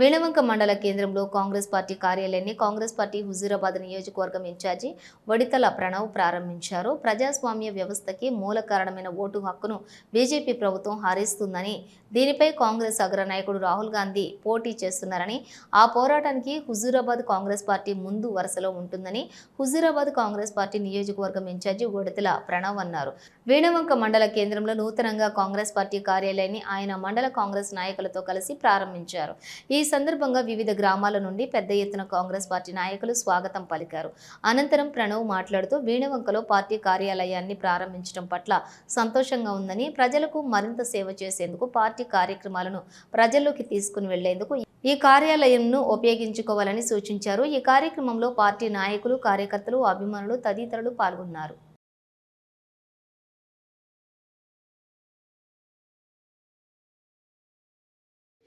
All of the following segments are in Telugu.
వేణవంక మండల కేంద్రంలో కాంగ్రెస్ పార్టీ కార్యాలయాన్ని కాంగ్రెస్ పార్టీ హుజూరాబాద్ నియోజకవర్గం ఇన్ఛార్జి వడితల ప్రణవ్ ప్రారంభించారు. ప్రజాస్వామ్య వ్యవస్థకి మూల కారణమైన ఓటు హక్కును బీజేపీ ప్రభుత్వం హరిస్తుందని దీనిపై కాంగ్రెస్ అగ్రనాయకుడు రాహుల్ గాంధీ పోటీ చేస్తున్నారని ఆ పోరాటానికి హుజూరాబాద్ కాంగ్రెస్ పార్టీ ముందు వరుసలో ఉంటుందని హుజూరాబాద్ కాంగ్రెస్ పార్టీ నియోజకవర్గం ఇన్ఛార్జి వడితల ప్రణవ్ అన్నారు. వేణవంక మండల కేంద్రంలో నూతనంగా కాంగ్రెస్ పార్టీ కార్యాలయాన్ని ఆయన మండల కాంగ్రెస్ నాయకులతో కలిసి ప్రారంభించారు. ఈ సందర్భంగా వివిధ గ్రామాల నుండి పెద్ద ఎత్తున కాంగ్రెస్ పార్టీ నాయకులు స్వాగతం పలికారు. అనంతరం ప్రణవ్ మాట్లాడుతూ వీణవంకలో పార్టీ కార్యాలయాన్ని ప్రారంభించడం పట్ల సంతోషంగా ఉందని ప్రజలకు మరింత సేవ చేసేందుకు పార్టీ కార్యక్రమాలను ప్రజల్లోకి తీసుకుని వెళ్ళేందుకు ఈ కార్యాలయంను ఉపయోగించుకోవాలని సూచించారు. ఈ కార్యక్రమంలో పార్టీ నాయకులు కార్యకర్తలు అభిమానులు తదితరులు పాల్గొన్నారు.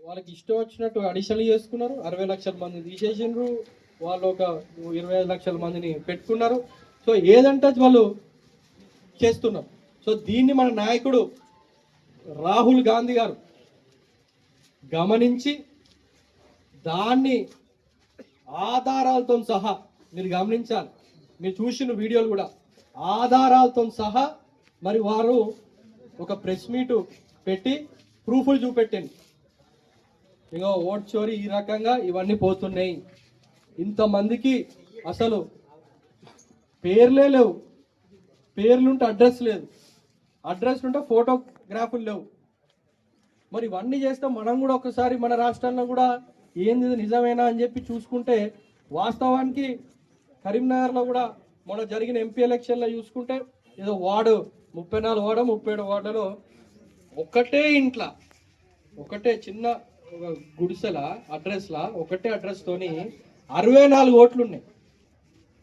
వాళ్ళకి ఇష్టం వచ్చినట్టు అడిషనల్ చేసుకున్నారు. అరవై లక్షల మంది తీసేసిండ్రు. వాళ్ళు ఒక ఇరవై ఐదు లక్షల మందిని పెట్టుకున్నారు. సో ఏదంటే వాళ్ళు చేస్తున్నారు. సో దీన్ని మన నాయకుడు రాహుల్ గాంధీ గారు గమనించి దాన్ని ఆధారాలతో సహా మీరు గమనించాలి. మీరు చూసిన వీడియోలు కూడా. ఆధారాలతో సహా మరి వారు ఒక ప్రెస్ మీటు పెట్టి ప్రూఫ్లు చూపెట్టండి ఇంకో ఓట్ చోరీ ఈ రకంగా ఇవన్నీ పోతున్నాయి. ఇంతమందికి అసలు పేర్లే లేవు. పేర్లుంటే అడ్రస్ లేదు. అడ్రస్ ఉంటే ఫోటోగ్రాఫులు లేవు. మరి ఇవన్నీ చేస్తే మనం కూడా ఒకసారి మన రాష్ట్రంలో కూడా ఏంది నిజమేనా అని చెప్పి చూసుకుంటే వాస్తవానికి కరీంనగర్లో కూడా మొన్న జరిగిన ఎంపీ ఎలక్షన్లో చూసుకుంటే ఏదో వార్డు ముప్పై నాలుగు వార్డు ముప్పై ఏడు వార్డులో ఒకటే ఇంట్లో ఒకటే చిన్న ఒక గుడిసెల అడ్రస్లా ఒకటే అడ్రస్ తోని అరవై నాలుగు ఓట్లు ఉన్నాయి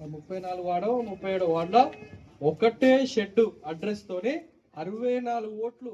ఆ ముప్పై నాలుగు వాడో ముప్పై ఏడు వాడలో ఒకటే షెడ్ అడ్రస్ తోని అరవై నాలుగు ఓట్లు